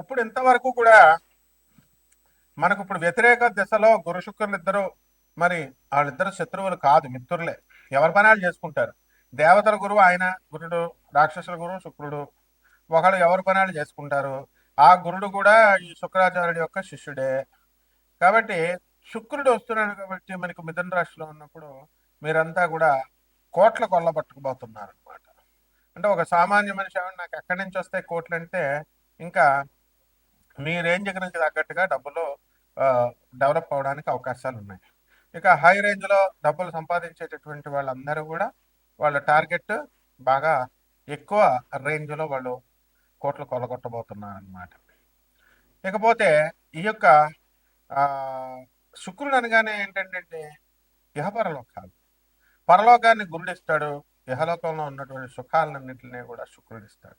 ఇప్పుడు ఇంతవరకు కూడా మనకు ఇప్పుడు వ్యతిరేక దిశలో గురు శుక్రులు ఇద్దరు మరి వాళ్ళిద్దరు శత్రువులు కాదు మిత్రులే. ఎవరి పనాలు చేసుకుంటారు? దేవతల గురువు ఆయన గురుడు రాక్షసుల గురువు శుక్రుడు. ఒకళ్ళు ఎవరి పనాలు చేసుకుంటారు? ఆ గురుడు కూడా ఈ శుక్రాచార్యుడి యొక్క శిష్యుడే. కాబట్టి శుక్రుడు వస్తున్నాడు కాబట్టి మనకు మిథున రాశిలో ఉన్నప్పుడు మీరంతా కూడా కోట్ల కొల్లబట్టుకుపోతున్నారు అనమాట అంటే ఒక సామాన్య మనిషి ఏమన్నా నాకు ఎక్కడి నుంచి వస్తాయి కోట్లు అంటే ఇంకా మీ రేంజ్ నుంచి తగ్గట్టుగా డబ్బులు డెవలప్ అవడానికి అవకాశాలు ఉన్నాయి. ఇక హై రేంజ్లో డబ్బులు సంపాదించేటటువంటి వాళ్ళందరూ కూడా వాళ్ళ టార్గెట్ బాగా ఎక్కువ రేంజ్లో వాళ్ళు కోట్లు కొల్లగొట్టబోతున్నారు అనమాట ఇకపోతే ఈ యొక్క శుక్రుడు అనగానే ఏంటంటే ఇహపరలోకాలు. పరలోకాన్ని గురుడిస్తాడు ఇహలోకంలో ఉన్నటువంటి సుఖాలన్నింటినీ కూడా శుక్రుడిస్తాడు.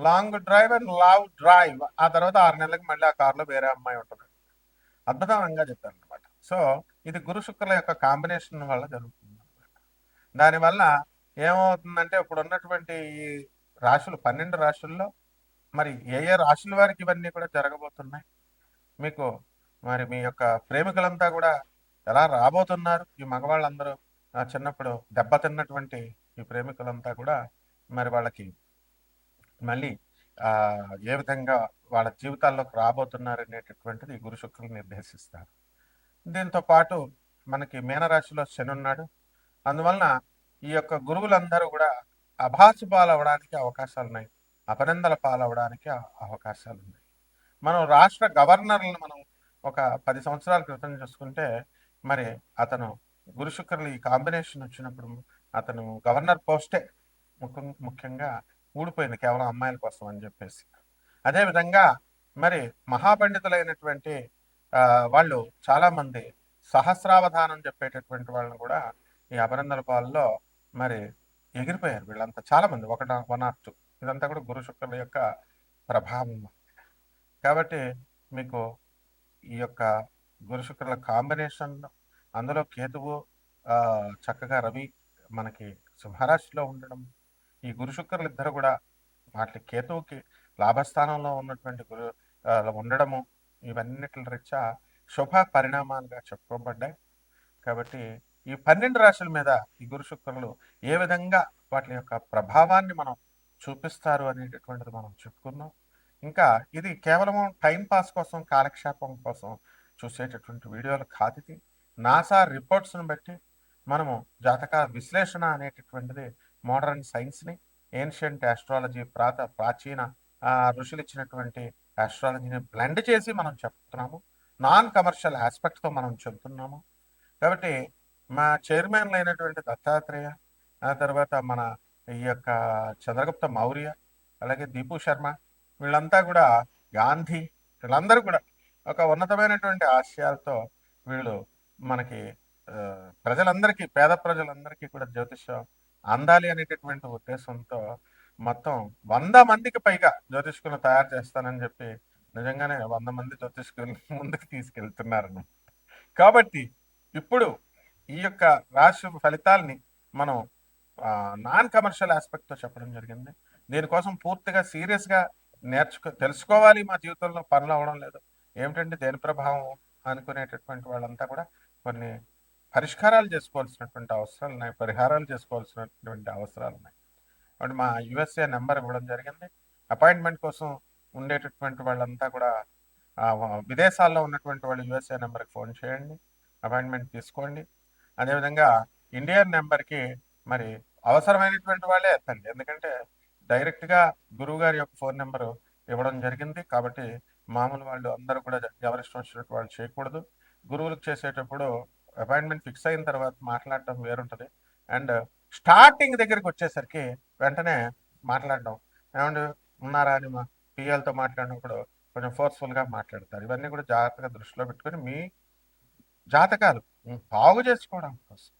long drive and love drive. ఆ తర్వాత ఆరు నెలలకు మళ్ళీ ఆ కార్లో వేరే అమ్మాయి ఉంటుంది. అద్భుతంగా చెప్తాను అనమాట సో ఇది గురు శుక్రుల యొక్క కాంబినేషన్ వల్ల జరుగుతుంది అనమాట దానివల్ల ఏమవుతుందంటే ఇప్పుడు ఉన్నటువంటి ఈ రాశులు పన్నెండు రాశుల్లో మరి ఏ ఏ రాశుల వారికి ఇవన్నీ కూడా జరగబోతున్నాయి? మీకు మరి మీ యొక్క ప్రేమికులంతా కూడా ఎలా రాబోతున్నారు? ఈ మగవాళ్ళందరూ ఆ, చిన్నప్పుడు దెబ్బతిన్నటువంటి ఈ ప్రేమికులంతా కూడా మరి వాళ్ళకి మళ్ళీ ఆ ఏ విధంగా వాళ్ళ జీవితాల్లోకి రాబోతున్నారు అనేటటువంటిది గురు శుక్రులు నిర్దేశిస్తారు. దీంతో పాటు మనకి మీనరాశిలో శని ఉన్నాడు. అందువలన ఈ యొక్క గురువులందరూ కూడా అభాసు పాలవడానికి అవకాశాలు ఉన్నాయి అపనిందల పాలవడానికి అవకాశాలు ఉన్నాయి మనం రాష్ట్ర గవర్నర్లను మనం ఒక పది సంవత్సరాల క్రితం చూసుకుంటే మరి అతను గురు శుక్రులు ఈ కాంబినేషన్ వచ్చినప్పుడు అతను గవర్నర్ పోస్టే ముఖ్యం- ముఖ్యంగా ఊడిపోయింది కేవలం అమ్మాయిల కోసం అని చెప్పేసి. అదేవిధంగా మరి మహాపండితులైనటువంటి వాళ్ళు చాలామంది సహస్రావధానం చెప్పేటటువంటి వాళ్ళని కూడా ఈ అభినందన పాలలో మరి ఎగిరిపోయారు వీళ్ళంతా చాలామంది. ఒకట ఒక వన్ ఆర్ టూ. ఇదంతా కూడా గురు శుక్రుల యొక్క ప్రభావం కాబట్టి మీకు ఈ యొక్క గురు శుక్రుల కాంబినేషన్ అందులో కేతువు చక్కగా రవి మనకి సింహరాశిలో ఉండడం ఈ గురు శుక్రులు ఇద్దరు కూడా వాటి కేతువుకి లాభస్థానంలో ఉన్నటువంటి గురు ఉండడము ఇవన్నిటి రీత్యా శుభ పరిణామాలుగా చెప్పుకోబడ్డాయి. కాబట్టి ఈ పన్నెండు రాశుల మీద ఈ గురు శుక్రులు ఏ విధంగా వాటి యొక్క ప్రభావాన్ని మనం చూపిస్తారు అనేటటువంటిది మనం చెప్పుకున్నాం. ఇంకా ఇది కేవలం టైం పాస్ కోసం కాలక్షేపం కోసం చూసేటటువంటి వీడియోలు కాదు ఇది. నాసా రిపోర్ట్స్ని బట్టి మనము జాతక విశ్లేషణ అనేటటువంటిది మోడర్న్ సైన్స్ని ఏన్షియంట్ ఆస్ట్రాలజీ ప్రాత ప్రాచీన ఋషులు ఇచ్చినటువంటి ఆస్ట్రాలజీని బ్లెండ్ చేసి మనం చెప్తున్నాము. నాన్ కమర్షియల్ ఆస్పెక్ట్తో మనం చెబుతున్నాము కాబట్టి మా చైర్మన్ అయినటువంటి దత్తాత్రేయ ఆ తర్వాత మన ఈ యొక్క చంద్రగుప్త మౌర్య అలాగే దీపు శర్మ వీళ్ళంతా కూడా గాంధీ వీళ్ళందరూ కూడా ఒక ఉన్నతమైనటువంటి ఆశయాలతో వీళ్ళు మనకి ప్రజలందరికీ పేద ప్రజలందరికీ కూడా జ్యోతిష్యం అందాలి అనేటటువంటి ఉద్దేశంతో మొత్తం వంద మందికి పైగా జ్యోతిష్కులు తయారు చేస్తానని చెప్పి నిజంగానే వంద మంది జ్యోతిష్కులు ముందుకు తీసుకెళ్తున్నారు కాబట్టి ఇప్పుడు ఈ యొక్క రాశి ఫలితాల్ని మనం నాన్ కమర్షియల్ ఆస్పెక్ట్తో చెప్పడం జరిగింది. దీనికోసం పూర్తిగా సీరియస్గా నేర్చుకో తెలుసుకోవాలి మా జీవితంలో పనులు అవ్వడం లేదు. ఏమిటంటే దేని ప్రభావం అనుకునేటటువంటి వాళ్ళంతా కూడా కొన్ని పరిష్కారాలు చేసుకోవాల్సినటువంటి అవసరాలు ఉన్నాయి పరిహారాలు చేసుకోవాల్సినటువంటి అవసరాలు ఉన్నాయి. కాబట్టి మా యుఎస్ఏ నెంబర్ ఇవ్వడం జరిగింది. అపాయింట్మెంట్ కోసం ఉండేటటువంటి వాళ్ళంతా కూడా విదేశాల్లో ఉన్నటువంటి వాళ్ళు యుఎస్ఏ నెంబర్కి ఫోన్ చేయండి అపాయింట్మెంట్ తీసుకోండి. అదేవిధంగా ఇండియన్ నెంబర్కి మరి అవసరమైనటువంటి వాళ్ళే ఎత్తండి. ఎందుకంటే డైరెక్ట్గా గురువు గారి యొక్క ఫోన్ నెంబరు ఇవ్వడం జరిగింది. కాబట్టి మామూలు వాళ్ళు అందరూ కూడా ఎవరిష్టం వచ్చినట్టు వాళ్ళు చేయకూడదు. గురువులకు చేసేటప్పుడు అపాయింట్మెంట్ ఫిక్స్ అయిన తర్వాత మాట్లాడటం వేరుంటుంది. అండ్ స్టార్టింగ్ దగ్గరికి వచ్చేసరికి వెంటనే మాట్లాడడం. ఏమంటే ఉన్నారా అని మా పిఎల్తో మాట్లాడినప్పుడు కొంచెం ఫోర్స్ఫుల్గా మాట్లాడతారు. ఇవన్నీ కూడా జాగ్రత్తగా దృష్టిలో పెట్టుకొని మీ జాతకాలు బాగు చేసుకోవడం కోసం.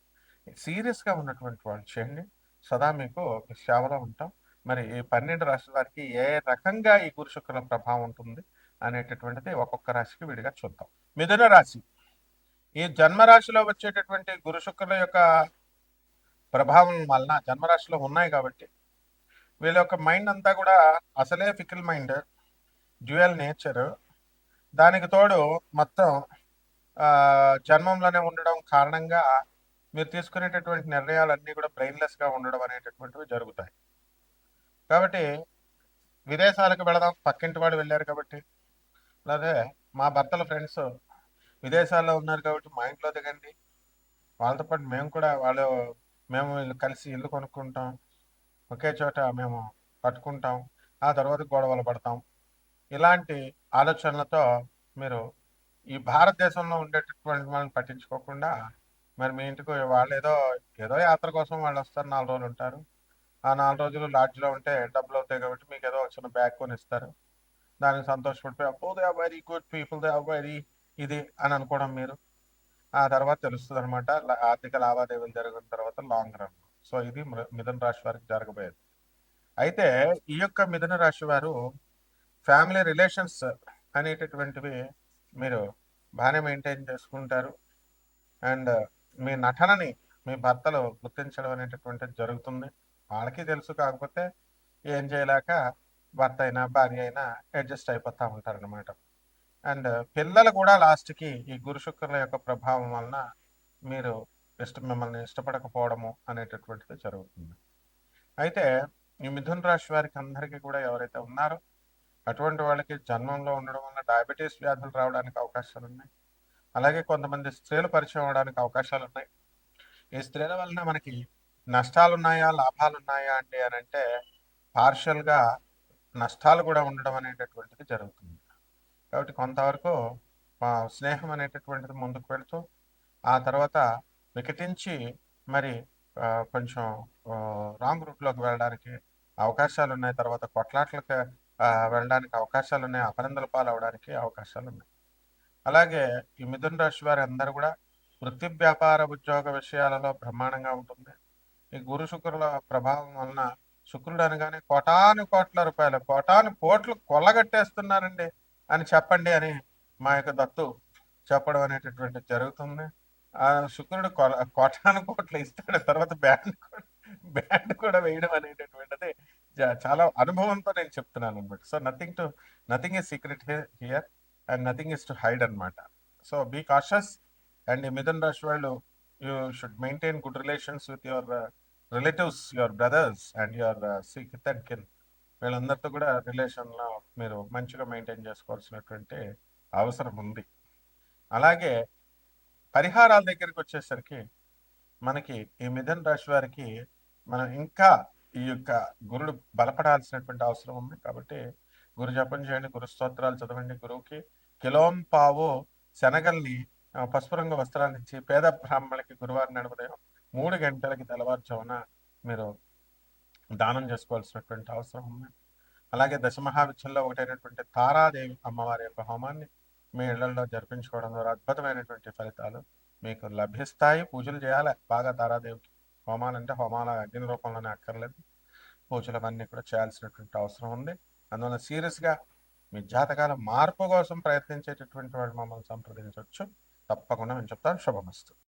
సీరియస్గా ఉన్నటువంటి వాళ్ళు చేయండి. సదా మీకు సేవలో ఉంటాం. మరి ఈ పన్నెండు రాష్ట్రాల వారికి ఏ రకంగా ఈ గురుశుక్రుల ప్రభావం ఉంటుంది అనేటటువంటిది ఒక్కొక్క రాశికి విడిగా చూద్దాం. మిథున రాశి. ఈ జన్మరాశిలో వచ్చేటటువంటి గురు శుక్రుల యొక్క ప్రభావం వలన జన్మరాశిలో ఉన్నాయి కాబట్టి వీళ్ళ యొక్క మైండ్ అంతా కూడా అసలే ఫికిల్ మైండ్ డ్యూయల్ నేచర్. దానికి తోడు మొత్తం జన్మంలోనే ఉండడం కారణంగా మీరు తీసుకునేటటువంటి నిర్ణయాలన్నీ కూడా బ్రెయిన్లెస్గా ఉండడం అనేటటువంటివి జరుగుతాయి. కాబట్టి విదేశాలకు వెళదాం పక్కింటి వాడు వెళ్ళారు కాబట్టి. అలాగే మా భర్తల ఫ్రెండ్స్ విదేశాల్లో ఉన్నారు కాబట్టి మా ఇంట్లో దిగండి వాళ్ళతో పాటు మేము కూడా వాళ్ళు మేము వీళ్ళు కలిసి ఇల్లు కొనుక్కుంటాం. ఒకే చోట మేము పట్టుకుంటాం. ఆ తర్వాత గొడవలు పడతాం. ఇలాంటి ఆలోచనలతో మీరు ఈ భారతదేశంలో ఉండేటటువంటి వాళ్ళని పట్టించుకోకుండా మరి మీ ఇంటికి వాళ్ళు ఏదో ఏదో యాత్ర కోసం వాళ్ళు వస్తారు నాలుగు రోజులు ఉంటారు. ఆ నాలుగు రోజులు లాడ్జ్లో ఉంటే డబ్బులు అవుతాయి కాబట్టి మీకు ఏదో ఒక చిన్న బ్యాగ్ కొని ఇస్తారు దానికి సంతోషపడిపోయి అబ్బో they are very good people they are very ఇది అని అనుకోవడం మీరు. ఆ తర్వాత తెలుస్తుంది అనమాట ఆర్థిక లావాదేవీలు జరిగిన తర్వాత లాంగ్ రన్ సో ఇది మృ- మిథున రాశి వారికి జరగబోయేది. అయితే ఈ యొక్క మిథున రాశి వారు ఫ్యామిలీ రిలేషన్స్ అనేటటువంటివి మీరు బాగానే మెయింటైన్ చేసుకుంటారు. అండ్ మీ నటనని మీ భర్తలు గుర్తించడం అనేటటువంటిది జరుగుతుంది. వాళ్ళకి తెలుసు కాకపోతే ఏం చేయలేక భర్త అయినా భార్య అయినా అడ్జస్ట్ అయిపోతూ ఉంటారనమాట అండ్ పిల్లలు కూడా లాస్ట్కి ఈ గురు శుక్రుల యొక్క ప్రభావం వలన మీరు ఇష్ట మిమ్మల్ని ఇష్టపడకపోవడము అనేటటువంటిది జరుగుతుంది. అయితే ఈ మిథున రాశి వారికి అందరికీ కూడా ఎవరైతే ఉన్నారో అటువంటి వాళ్ళకి జన్మంలో ఉండడం వల్ల డయాబెటీస్ వ్యాధులు రావడానికి అవకాశాలు ఉన్నాయి. అలాగే కొంతమంది స్త్రీలు పరిచయం అవడానికి అవకాశాలు ఉన్నాయి. ఈ స్త్రీల వలన మనకి నష్టాలు ఉన్నాయా లాభాలు ఉన్నాయా అంటే అని అంటే పార్షియల్గా నష్టాలు కూడా ఉండడం అనేటటువంటిది జరుగుతుంది. కాబట్టి కొంతవరకు మా స్నేహం అనేటటువంటిది ముందుకు వెళుతూ ఆ తర్వాత వికటించి మరి కొంచెం రాంగ్ రూట్లోకి వెళ్ళడానికి అవకాశాలు ఉన్నాయి తర్వాత కొట్లాట్లకు వెళ్ళడానికి అవకాశాలు ఉన్నాయి అపనిందల పాలవడానికి అవకాశాలు ఉన్నాయి అలాగే ఈ మిథున రాశి వారి అందరూ కూడా వృత్తి వ్యాపార ఉద్యోగ విషయాలలో బ్రహ్మాండంగా ఉంటుంది. ఈ గురు శుక్రుల ప్రభావం వలన శుక్రుడు అనగానే కోటాను కోట్ల రూపాయలు కోటాను కోట్లు కొల్లగట్టేస్తున్నారండి. అని చెప్పండి అని మా యొక్క దత్తు చెప్పడం అనేటటువంటి జరుగుతుంది. ఆ శుక్రుడు కొల కోటాను కోట్లు ఇస్తాడు తర్వాత బ్యాండ్ కూడా బ్యాండ్ కూడా వేయడం అనేటటువంటిది చాలా అనుభవంతో నేను చెప్తున్నాను అనమాట so nothing to nothing is secret here and nothing is to hide అనమాట so be cautious and Mithun రాశి వాళ్ళు you should maintain good relations with your relatives your brothers and your sick and kin. వీళ్ళందరితో కూడా రిలేషన్లో మీరు మంచిగా maintain చేసుకోవాల్సినటువంటి అవసరం ఉంది. అలాగే పరిహారాల దగ్గరికి వచ్చేసరికి మనకి ఈ మిథున రాశి వారికి మనం ఇంకా ఈ యొక్క గురుడు బలపడాల్సినటువంటి అవసరం ఉంది. కాబట్టి గురు జపం చేయండి గురు స్తోత్రాలు చదవండి. గురువుకి కిలోం పావు శనగల్ని పసుపు రంగు వస్త్రాన్ని ఇచ్చి పేద బ్రాహ్మణులకి గురువారం నడుపుదయం మూడు గంటలకి తెల్లవారుజామున మీరు దానం చేసుకోవాల్సినటువంటి అవసరం ఉంది. అలాగే దశమహావిద్యల్లో ఒకటైనటువంటి తారాదేవి అమ్మవారి యొక్క హోమాన్ని మీ ఇళ్ళలో జరిపించుకోవడం ద్వారా అద్భుతమైనటువంటి ఫలితాలు మీకు లభిస్తాయి. పూజలు చేయాలి. బాగా తారాదేవికి హోమాలు అంటే హోమాల అగ్ని రూపంలోనే అక్కర్లేదు. పూజలు అవన్నీ కూడా చేయాల్సినటువంటి అవసరం ఉంది. అందువల్ల సీరియస్గా మీ జాతకాల మార్పు కోసం ప్రయత్నించేటటువంటి వాళ్ళు మమ్మల్ని సంప్రదించవచ్చు. తప్పకుండా మేము చెప్తాను శుభమస్తు.